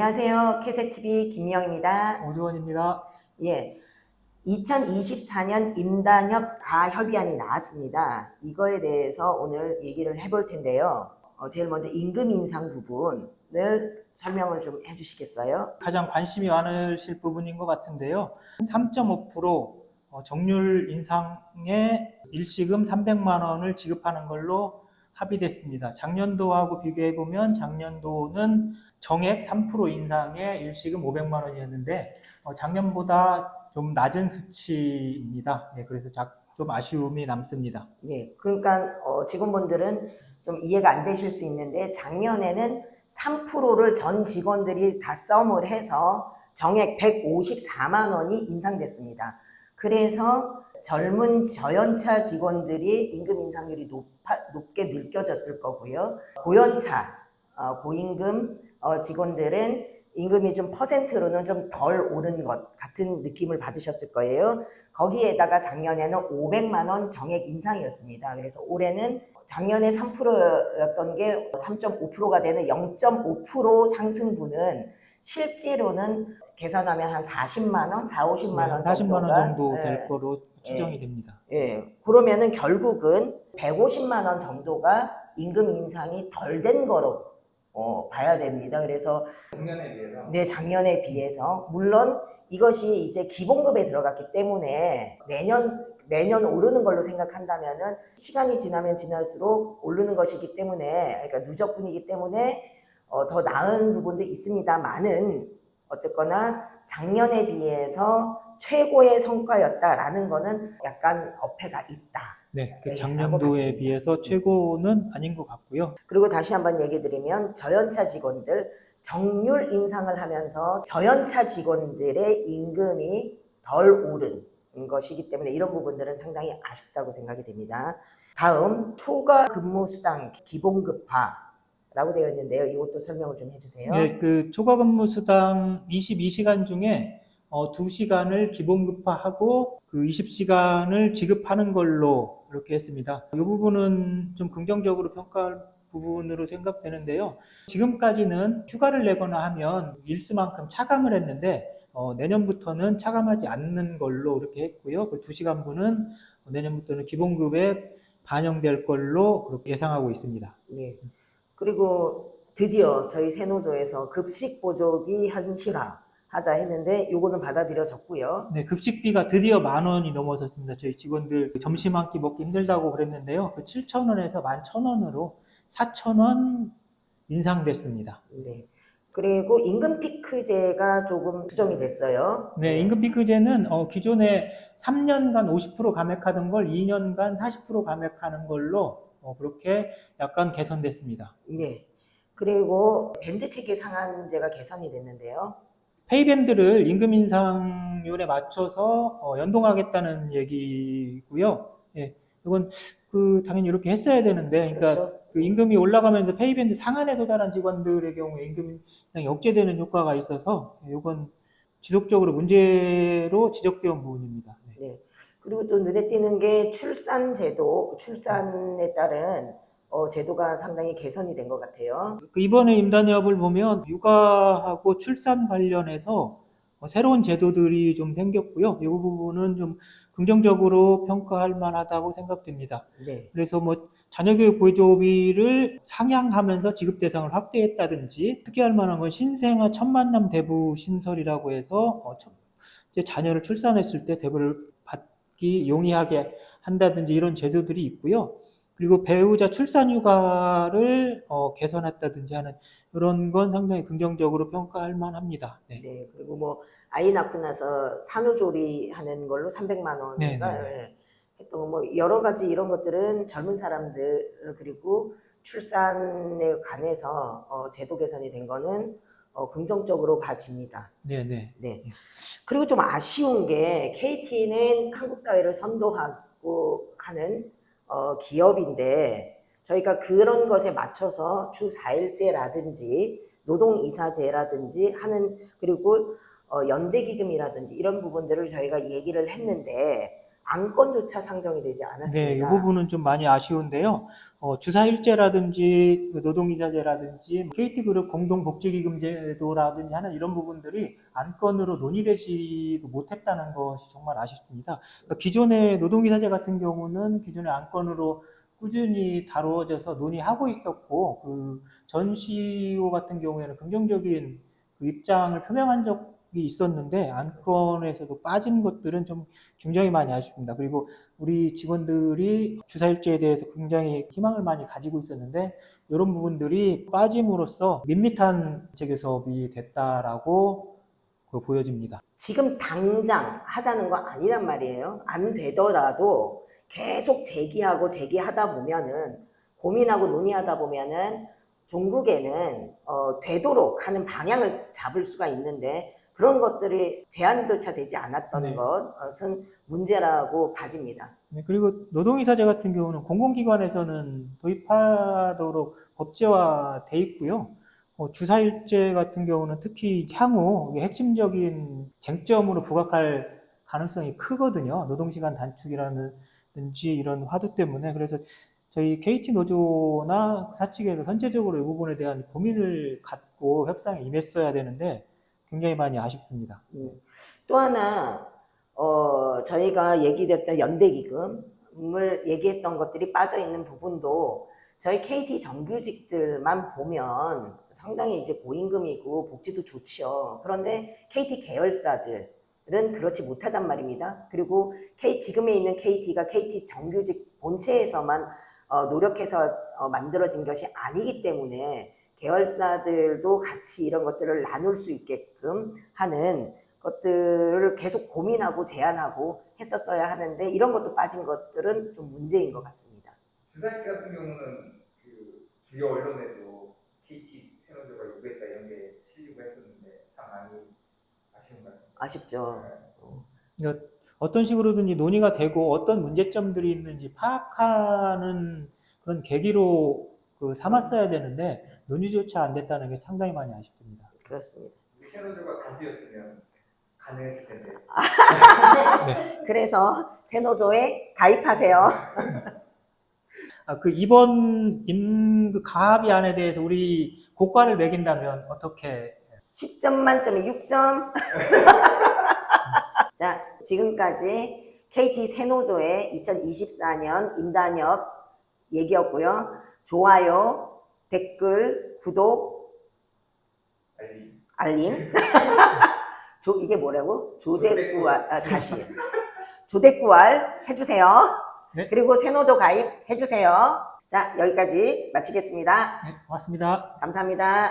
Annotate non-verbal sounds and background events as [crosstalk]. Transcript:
안녕하세요. 캐세TV 김미영입니다. 오주원입니다. 예. 2024년 임단협 가협의안이 나왔습니다. 이거에 대해서 오늘 얘기를 해볼 텐데요. 어, 제일 먼저 임금 인상 부분을 설명을 좀 해주시겠어요? 가장 관심이 많으실 부분인 것 같은데요. 3.5% 어, 정률 인상에 일시금 300만 원을 지급하는 걸로 합의됐습니다. 작년도하고 비교해 보면 작년도는 정액 3% 인상에 일시금 500만 원이었는데 어, 작년보다 좀 낮은 수치입니다. 예, 그래서 자- 좀 아쉬움이 남습니다. 예. 그러니까 어, 직원분들은 좀 이해가 안 되실 수 있는데 작년에는 3%를 전 직원들이 다 썸을 해서 정액 154만 원이 인상됐습니다. 그래서 젊은 저연차 직원들이 임금 인상률이 높아, 높게 느껴졌을 거고요. 고연차, 어, 고임금 어, 직원들은 임금이 좀 퍼센트로는 좀 덜 오른 것 같은 느낌을 받으셨을 거예요. 거기에다가 작년에는 500만 원 정액 인상이었습니다. 그래서 올해는 작년에 3%였던 게 3.5%가 되는 0.5% 상승분은 실제로는 계산하면 한 40만 원, 4, 50만 원 40만 원 정도 예, 될 거로 추정이 됩니다. 예, 그러면은 결국은 150만 원 정도가 임금 인상이 덜 된 거로 어, 봐야 됩니다. 그래서 작년에 비해서 네, 작년에 비해서 물론 이것이 이제 기본급에 들어갔기 때문에 내년 매년 오르는 걸로 생각한다면은 시간이 지나면 지날수록 오르는 것이기 때문에 그러니까 누적분이기 때문에 어, 더 나은 부분도 있습니다만은 어쨌거나 작년에 비해서 최고의 성과였다라는 거는 약간 어폐가 있다. 네, 그 네, 작년도에 마찬가지입니다. 비해서 최고는 아닌 것 같고요. 그리고 다시 한번 얘기 드리면 저연차 직원들 정률 인상을 하면서 저연차 직원들의 임금이 덜 오른 것이기 때문에 이런 부분들은 상당히 아쉽다고 생각이 됩니다. 다음 초과 근무 수당 기본급화 라고 되어 있는데요. 이것도 설명을 좀 해주세요. 네, 그 초과 근무 수당 22시간 중에 어, 2시간을 기본급화하고 그 20시간을 지급하는 걸로 이렇게 했습니다. 이 부분은 좀 긍정적으로 평가할 부분으로 생각되는데요. 지금까지는 휴가를 내거나 하면 일수만큼 차감을 했는데 어, 내년부터는 차감하지 않는 걸로 이렇게 했고요. 그 2시간 분은 내년부터는 기본급에 반영될 걸로 그렇게 예상하고 있습니다. 네. 그리고 드디어 저희 세노조에서 급식 보조비 현실화 하자 했는데 요거는 받아들여졌고요. 네, 급식비가 드디어 만 원이 넘어섰습니다. 저희 직원들 점심 한 끼 먹기 힘들다고 그랬는데요. 그 7천 원에서 만천 원으로 4천 원 인상됐습니다. 네. 그리고 임금 피크제가 조금 수정이 됐어요. 네, 임금 피크제는 어, 기존에 3년간 50% 감액하던 걸 2년간 40% 감액하는 걸로 어, 그렇게 약간 개선됐습니다. 네. 그리고 밴드 체계 상한제가 개선이 됐는데요. 페이밴드를 임금 인상률에 맞춰서 어, 연동하겠다는 얘기고요. 예, 이건 그 당연히 이렇게 했어야 되는데, 그러니까 그렇죠. 그 임금이 올라가면서 페이밴드 상한에 도달한 직원들의 경우에 임금 인상이 억제되는 효과가 있어서 이건 지속적으로 문제로 지적되어 부분입니다. 네. 네. 그리고 또 눈에 띄는 게 출산 제도, 출산에 따른 어, 제도가 상당히 개선이 된 것 같아요. 그 이번에 임단협을 보면 육아하고 출산 관련해서 어, 새로운 제도들이 좀 생겼고요. 이 부분은 좀 긍정적으로 평가할 만하다고 생각됩니다. 네. 그래서 뭐 자녀교육 보조비를 상향하면서 지급 대상을 확대했다든지 특이할 만한 건 신생아 첫 만남 대부 신설이라고 해서 어, 첫- 이제 자녀를 출산했을 때 대부를 받기 용이하게 한다든지 이런 제도들이 있고요. 그리고 배우자 출산 휴가를 어, 개선했다든지 하는 이런 건 상당히 긍정적으로 평가할 만합니다. 네. 네. 그리고 뭐 아이 낳고 나서 산후조리 하는 걸로 300만 원인가 네, 네, 네. 예, 했던 뭐 여러 가지 이런 것들은 젊은 사람들 그리고 출산에 관해서 어, 제도 개선이 된 거는 어, 긍정적으로 봐집니다. 네, 네. 네. 그리고 좀 아쉬운 게 KT는 한국 사회를 선도하고 하는 어, 기업인데 저희가 그런 것에 맞춰서 주 4일제라든지 노동이사제라든지 하는 그리고 어, 연대기금이라든지 이런 부분들을 저희가 얘기를 했는데 안건조차 상정이 되지 네, 이 않았습니다. 부분은 좀 많이 아쉬운데요. 어, 주사일제라든지 그 노동이사제라든지 KT그룹 공동복지기금제도라든지 하는 이런 부분들이 안건으로 논의되지도 못했다는 것이 정말 아쉽습니다. 그러니까 기존의 노동이사제 같은 경우는 기존의 안건으로 꾸준히 다루어져서 논의하고 있었고 그 전시호 같은 경우에는 긍정적인 그 입장을 표명한 적이 있었는데 안건에서도 빠진 것들은 좀 굉장히 많이 아쉽습니다. 그리고 우리 직원들이 주사일제에 대해서 굉장히 희망을 많이 가지고 있었는데 이런 부분들이 빠짐으로써 밋밋한 재교 사업이 됐다라고 그 보여집니다. 지금 당장 하자는 거 아니란 말이에요. 안 되더라도 계속 제기하고 제기하다 보면은 고민하고 논의하다 보면은 종국에는 어, 되도록 하는 방향을 잡을 수가 있는데 그런 것들이 제한조차 되지 않았던 네. 것은 문제라고 봐집니다. 네, 그리고 노동이사제 같은 경우는 공공기관에서는 도입하도록 법제화돼 있고요. 어, 주사일제 같은 경우는 특히 향후 핵심적인 쟁점으로 부각할 가능성이 크거든요. 노동시간 단축이라든지 이런 화두 때문에. 그래서 저희 KT 노조나 사측에서 선제적으로 이 부분에 대한 고민을 갖고 협상에 임했어야 되는데 굉장히 많이 아쉽습니다. 음. 또 하나 어, 저희가 얘기됐던 연대기금을 얘기했던 것들이 빠져 있는 부분도 저희 KT 정규직들만 보면 상당히 이제 고임금이고 복지도 좋지요. 그런데 KT 계열사들은 그렇지 못하단 말입니다. 그리고 K, 지금에 있는 KT가 KT 정규직 본체에서만 어, 노력해서 어, 만들어진 것이 아니기 때문에 계열사들도 같이 이런 것들을 나눌 수 있게끔 하는 것들을 계속 고민하고 제안하고 했었어야 하는데 이런 것도 빠진 것들은 좀 문제인 것 같습니다. 주사일제 같은 경우는 그 주요 언론에도 KT 테러조가 요구했다 이런 게 실리고 했었는데 참 많이 아쉬운 것 같습니다. 아쉽죠. 그러니까 어떤 식으로든지 논의가 되고 어떤 문제점들이 있는지 파악하는 그런 계기로 그 삼았어야 되는데 논의조차 안 됐다는 게 상당히 많이 아쉽습니다. 그렇습니다. 테러조가 가수였으면 가능했을 텐데 [laughs] 그래서 새노조에 가입하세요. 아, 그 이번 임그 가합의안에 대해서 우리 고과를 매긴다면 어떻게 10점 만점에 6점. [laughs] 자, 지금까지 KT 새노조의 2024년 임단협 얘기였고요. 좋아요, 댓글, 구독, 알리 알림. [laughs] 조, 이게 뭐라고? 조대꾸알, 아, 다시. 조대꾸알 해주세요. 네. 그리고 새노조 가입 해주세요. 자, 여기까지 마치겠습니다. 네, 고맙습니다. 감사합니다.